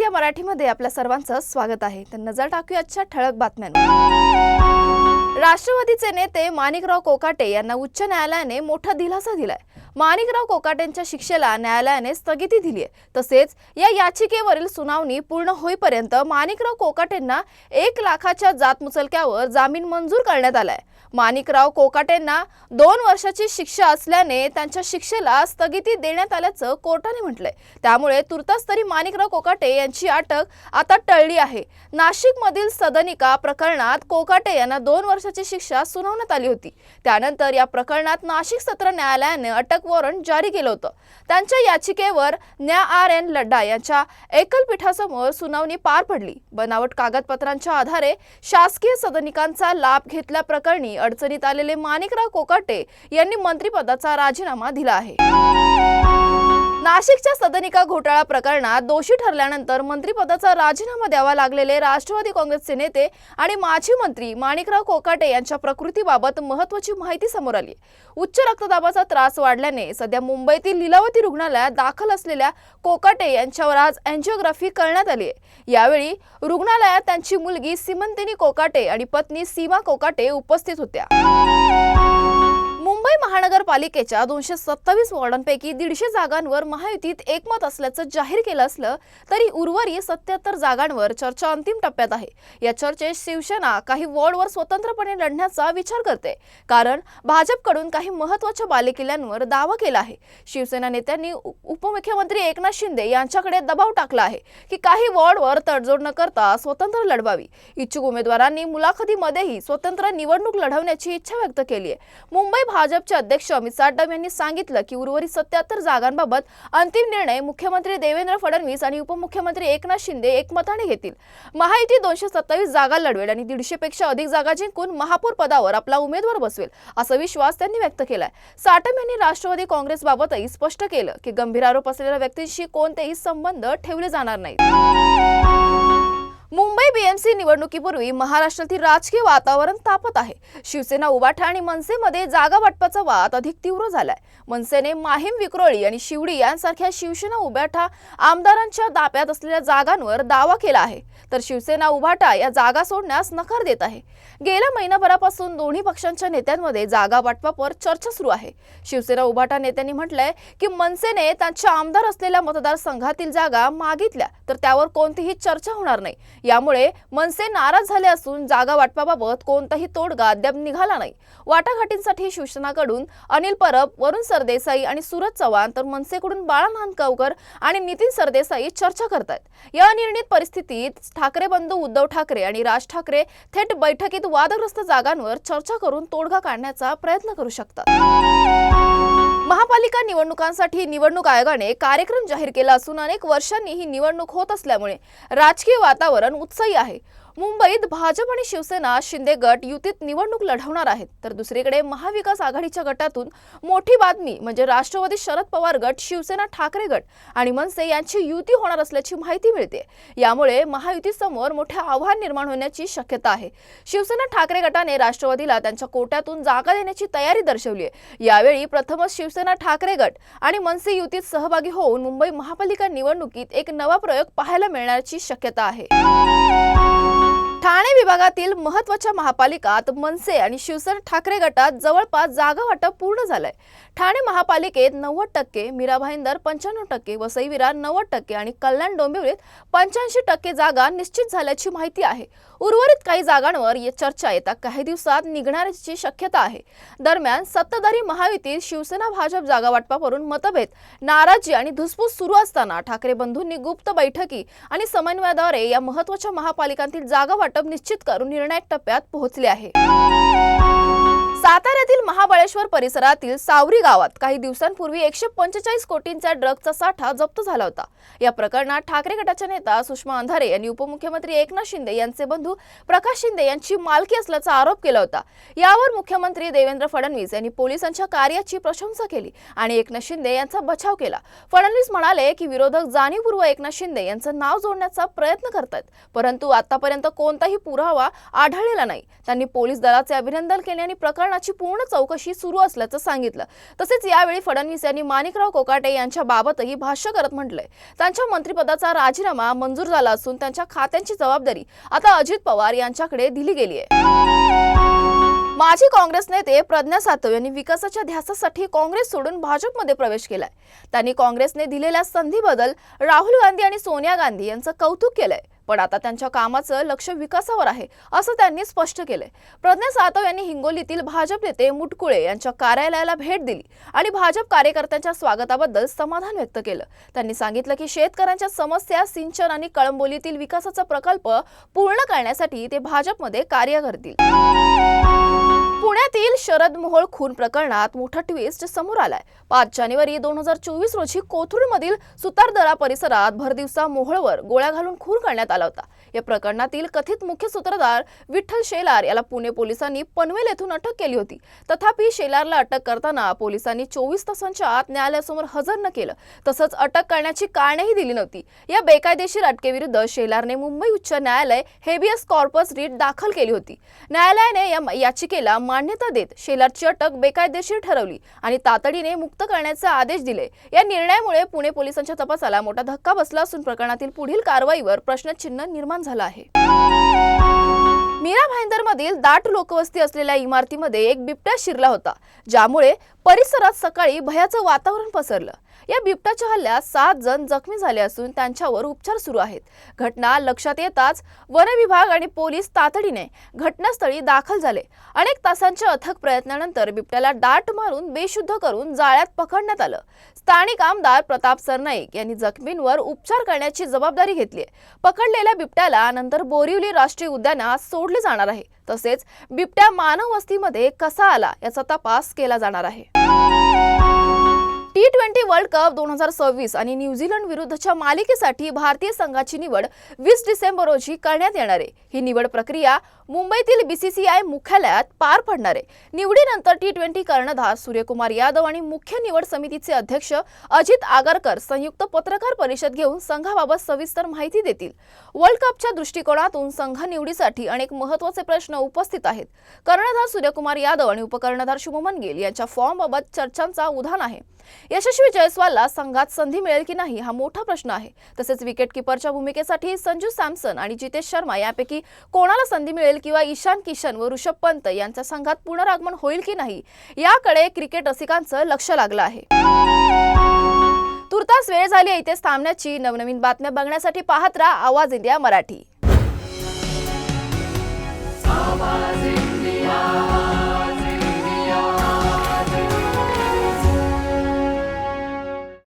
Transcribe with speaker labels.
Speaker 1: India मराठीमध्ये आपल्या सर्वांचं स्वागत आहे. तर नजर टाकूया आजच्या ठळक बातम्यांवर. राष्ट्रवादीचे नेते माणिकराव कोकाटे यांना उच्च न्यायालयाने मोठा दिलासा दिलाय. माणिकराव कोकाटेंच्या शिक्षेला न्यायालयाने स्थगिती दिली आहे तसेच या याचिकेवरील सुनावणी पूर्ण होईपर्यंत माणिकराव कोकाटेंना एक लाखाच्या जातमुचलक्यावर जामीन मंजूर करण्यात आलाय. माणिकराव कोकाटेंना दोन वर्षाची शिक्षा असल्याने त्यांच्या शिक्षेला स्थगिती देण्यात आल्याचं कोर्टाने म्हटलंय. त्यामुळे तुर्तास तरी माणिकराव कोकाटे यांची अटक आता टळली आहे. नाशिकमधील सदनिका प्रकरणात कोकाटे यांना दोन वर्षाची शिक्षा सुनावण्यात आली होती. त्यानंतर या प्रकरणात नाशिक सत्र न्यायालयाने अटक वॉरंट जारी केलं होतं. त्यांच्या याचिकेवर न्या आर एन लड्डा यांच्या एकलपीठासमोर सुनावणी पार पडली. बनावट कागदपत्रांच्या आधारे शासकीय सदनिकांचा लाभ घेतल्याप्रकरणी अडचणीत आलेले माणिकराव कोकाटे यांनी मंत्रिपदाचा राजीनामा दिला आहे. नाशिकच्या सदनिका घोटाळा प्रकरणात दोषी ठरल्यानंतर मंत्रिपदाचा राजीनामा द्यावा लागलेले राष्ट्रवादी काँग्रेसचे नेते आणि माजी मंत्री माणिकराव कोकाटे यांच्या प्रकृतीबाबत महत्वाची माहिती समोर आली. उच्च रक्तदाबाचा त्रास वाढल्याने सध्या मुंबईतील लीलावती रुग्णालयात दाखल असलेल्या कोकाटे यांच्यावर आज अँजिओग्राफी करण्यात आली आहे. यावेळी रुग्णालयात त्यांची मुलगी सिमंतिनी कोकाटे आणि पत्नी सीमा कोकाटे उपस्थित होत्या. महानगरपालिकेच्या दोनशे सत्तावीस वॉर्डांपैकी दीडशे जागांवर महायुतीत एकमत असल्याचं जाहीर केलं असलं तरी उर्वरित सत्याहत्तर जागांवर चर्चा अंतिम टप्प्यात आहे. या चर्चेत शिवसेना काही वॉर्डवर स्वतंत्रपणे लढण्याचा विचार करते. कारण भाजपकडून काही महत्त्वाच्या बालेकिल्ल्यांवर दावा केला आहे. शिवसेना नेत्यांनी उपमुख्यमंत्री एकनाथ शिंदे यांच्याकडे दबाव टाकला आहे की काही वॉर्डवर तडजोड न करता स्वतंत्र लढवावी. इच्छुक उमेदवारांनी मुलाखतीमध्येही स्वतंत्र निवडणूक लढवण्याची इच्छा व्यक्त केली आहे. मुंबई भाजप भाजपचे अध्यक्ष अमित साटम यांनी सांगितलं की उर्वरित सत्याहत्तर जागांबाबत अंतिम निर्णय मुख्यमंत्री देवेंद्र फडणवीस आणि उपमुख्यमंत्री एकनाथ शिंदे एकमताने घेतील. महायुती दोनशे सत्तावीस जागा लढवेल आणि दीडशे पेक्षा अधिक जागा जिंकून महापौर पदावर आपला उमेदवार बसवेल असा विश्वास त्यांनी व्यक्त केलाय. साटम यांनी राष्ट्रवादी काँग्रेसबाबतही स्पष्ट केलं की गंभीर आरोप असलेल्या व्यक्तींशी कोणतेही संबंध ठेवले जाणार नाहीत. मुंबई बीएमसी निवडणुकीपूर्वी महाराष्ट्रातील राजकीय वातावरण तापत आहे. शिवसेना उबाठा आणि मनसेमध्ये जागा वाटपाचा वाद अधिक तीव्र झालाय. मनसेने माहीम विक्रोळी आणि शिवडी यांसारख्या शिवसेना उबाठा आमदारांच्या दाप्यात असलेल्या जागांवर दावा केला आहे. तर शिवसेना उभाटा या जागा सोडण्यास नकार देत आहे. गेल्या महिनाभरापासून दोन्ही पक्षांच्या नेत्यांमध्ये जागा वाटपावर चर्चा सुरू आहे. शिवसेना उभाटा नेत्यांनी म्हटलंय की मनसेने त्यांच्या आमदार असलेल्या मतदारसंघातील जागा मागितल्या तर त्यावर कोणतीही चर्चा होणार नाही. यामुळे मनसे नाराज झाले असून जागा वाटपाबाबत कोणताही तोडगा अद्याप निघाला नाही. वाटाघाटींसाठी शिवसेनाकडून अनिल परब वरुण सरदेसाई आणि सुरज चव्हाण तर मनसेकडून बाळा नांदगावकर आणि नितीन सरदेसाई चर्चा करतायत. या अनिर्णित परिस्थितीत ठाकरे बंधू उद्धव ठाकरे आणि राज ठाकरे थेट बैठकीत वादग्रस्त जागांवर चर्चा करून तोडगा काढण्याचा प्रयत्न करू शकतात. महापालिका निवडणुकांसाठी निवडणूक आयोगाने कार्यक्रम जाहीर केला असून अनेक वर्षांनी ही निवडणूक होत असल्यामुळे राजकीय वातावरण उत्साही आहे. मुंबईत भाजप आणि शिवसेना शिंदे गट युतीत निवडणूक लढवणार आहेत. तर दुसरीकडे महाविकास आघाडीच्या गटातून मोठी बातमी म्हणजे राष्ट्रवादी शरद पवार गट शिवसेना ठाकरे गट आणि मनसे यांची युती होणार असल्याची माहिती मिळते. यामुळे महायुतीसमोर मोठे आव्हान निर्माण होण्याची शक्यता आहे. शिवसेना ठाकरे गटाने राष्ट्रवादीला त्यांच्या कोट्यातून जागा देण्याची तयारी दर्शवली आहे. यावेळी प्रथमच शिवसेना ठाकरे गट आणि मनसे युतीत सहभागी होऊन मुंबई महापालिका निवडणुकीत एक नवा प्रयोग पाहायला मिळण्याची शक्यता आहे. ठाणे विभागातील महत्त्वाच्या महापालिकात मनसे आणि शिवसेना ठाकरे गटात जवळपास जागा वाटप पूर्ण झालंय. ठाणे महापालिकेत नव्वद टक्के मीरा भाईंदर पंच्याण्णव टक्के वसई विरार नव्वद टक्के आणि कल्याण डोंबिवलीत पंच्याऐंशी टक्के जागा निश्चित झाल्याची माहिती आहे. उर्वरित काही जागांवर चर्चा येत्या काही दिवसात निघणाऱ्याची शक्यता आहे. दरम्यान सत्ताधारी महायुतीत शिवसेना भाजप जागा वाटपावरून मतभेद नाराजी आणि धुसफूस सुरू असताना ठाकरे बंधूंनी गुप्त बैठकी आणि समन्वयाद्वारे या महत्त्वाच्या महापालिकांतील जागा वाटप निश्चित करून निर्णायक टप्प्यात पोहोचले आहे. साताऱ्यातील महाबळेश्वर परिसरातील सावरी गावात काही दिवसांपूर्वी एकशे पंचेचाळीस कोटींचा ड्रगचा साठा जप्त झाला होता. या प्रकरणात ठाकरे गटाच्या नेता सुषमा अंधारे यांनी उपमुख्यमंत्री एकनाथ शिंदे यांचे बंधू प्रकाश शिंदे यांची मालकी असल्याचा आरोप केला होता. यावर मुख्यमंत्री देवेंद्र फडणवीस यांनी पोलिसांच्या कार्याची प्रशंसा केली आणि एकनाथ शिंदे यांचा बचाव केला. फडणवीस म्हणाले की विरोधक जाणीवपूर्व एकनाथ शिंदे यांचं नाव जोडण्याचा प्रयत्न करतात परंतु आतापर्यंत कोणताही पुरावा आढळलेला नाही. त्यांनी पोलीस दलाचे अभिनंदन केले आणि प्रकरणात याची पूर्ण चौकशी सुरू असल्याचं सांगितलं. तसेच यावेळी फडणवीस यांनी माणिकराव कोकाटे यांच्या बाबतही भाष्य करत म्हटलंय. त्यांच्या मंत्रिपदाचा राजीनामा मंजूर झाला असून त्यांच्या खात्यांची जबाबदारी आता अजित पवार यांच्याकडे दिली गेली आहे. माजी काँग्रेस नेते प्रज्ञा सातव यांनी विकासाच्या ध्यासासाठी काँग्रेस सोडून भाजपमध्ये प्रवेश केलाय. त्यांनी काँग्रेसने दिलेल्या संधीबद्दल राहुल गांधी आणि सोनिया गांधी यांचं कौतुक केलंय. पण आता त्यांच्या कामाचं लक्ष विकासावर आहे असं त्यांनी स्पष्ट केलंय. प्रज्ञा सातव यांनी हिंगोलीतील भाजप नेते मुटकुळे यांच्या कार्यालयाला भेट दिली आणि भाजप कार्यकर्त्यांच्या स्वागताबद्दल समाधान व्यक्त केलं. त्यांनी सांगितलं की शेतकऱ्यांच्या समस्या सिंचन आणि कळंबोलीतील विकासाचा प्रकल्प पूर्ण करण्यासाठी ते भाजपमध्ये कार्य करतील. पुण्यातील शरद मोहोळ खून प्रकरणात मोठा ट्विस्ट समोर आलाय. पाच जानेवारी दोन हजार चोवीस रोजी कोथरूडमधील सुतारदरा परिसरात भरदिवसा मोहोळवर गोळ्या घालून खून करण्यात आला होता. या प्रकरणातील कथित मुख्य सूत्रधार विठ्ठल शेलार याला पुणे पोलिसांनी पनवेल येथून अटक केली होती. तथापि शेलारला अटक करताना पोलिसांनी चोवीस तासांच्या आत न्यायालयासमोर हजर न केलं. तसंच अटक करण्याची कारणेही दिली नव्हती. या बेकायदेशीर अटकेविरुद्ध शेलारने मुंबई उच्च न्यायालय हेबियस कॉर्पस रीट दाखल केली होती. न्यायालयाने या याचिकेला मान्यता देत शेलारची अटक बेकायदेशीर ठरवली आणि तातडीने मुक्त करण्याचे आदेश दिले. या निर्णयामुळे पुणे पोलिसांच्या तपासाला मोठा धक्का बसला असून प्रकरणातील पुढील कारवाईवर प्रश्नचिन्ह निर्माण झालं आहे. मीरा भाईंदर मधील दाट लोकवस्ती असलेल्या इमारतीमध्ये एक बिबट्या शिरला होता ज्यामुळे परिसरात सकाळी भयाचं वातावरण पसरलं. या बिबट्याच्या हल्ल्यात सात जण जखमी झाले असून त्यांच्यावर उपचार सुरू आहेत. घटना लक्षात येताच वन विभाग आणि पोलीस तातडीने घटनास्थळी दाखल झाले. अनेक तासांच्या अथक प्रयत्नानंतर बिबट्याला दाट मारून बेशुद्ध करून जाळ्यात पकडण्यात आलं. स्थानिक आमदार प्रताप सरनाईक यांनी जखमींवर उपचार करण्याची जबाबदारी घेतली आहे. पकडलेल्या बिबट्याला नंतर बोरिवली राष्ट्रीय उद्यानात सोडले जाणार आहे. तसेच बिबट्या मानव वस्तीमध्ये कसा आला याचा तपास केला जाणार आहे. वर्ल्ड कप दोन हजार सव्वीस आणि न्यूझीलंड विरुद्धच्या मालिकेसाठी भारतीय संघाची निवड वीस डिसेंबर रोजी करण्यात येणार आहे. ही निवड प्रक्रिया मुंबईतील बीसीसीआय मुख्यालयात पार पडणार आहे. निवडीनंतर टी ट्वेंटी कर्णधार सूर्यकुमार यादव आणि मुख्य निवड समितीचे अध्यक्ष अजित आगरकर संयुक्त पत्रकार परिषद घेऊन संघाबाबत सविस्तर माहिती देतील. वर्ल्ड कपच्या दृष्टिकोनातून संघ निवडीसाठी अनेक महत्त्वाचे प्रश्न उपस्थित आहेत. कर्णधार सूर्यकुमार यादव आणि उपकर्णधार शुभमन गिल यांच्या फॉर्मबाबत चर्चांचा उधाण आहे. यशस्वी जयस्वालला संघात संधी मिळेल की नाही हा मोठा प्रश्न आहे. तसेच विकेटकीपरच्या भूमिकेसाठी संजू सॅमसन आणि जितेश शर्मा यापैकी कोणाला संधी मिळेल किंवा ईशान किशन व ऋषभ पंत यांचा संघात पुनरागमन होईल की नाही याकडे क्रिकेट रसिकांचं लक्ष लागलं आहे. तुर्तास वेळ झाली इथेच थांबण्याची. नवनवीन बातम्या बघण्यासाठी पाहत राहा आवाज इंडिया मराठी.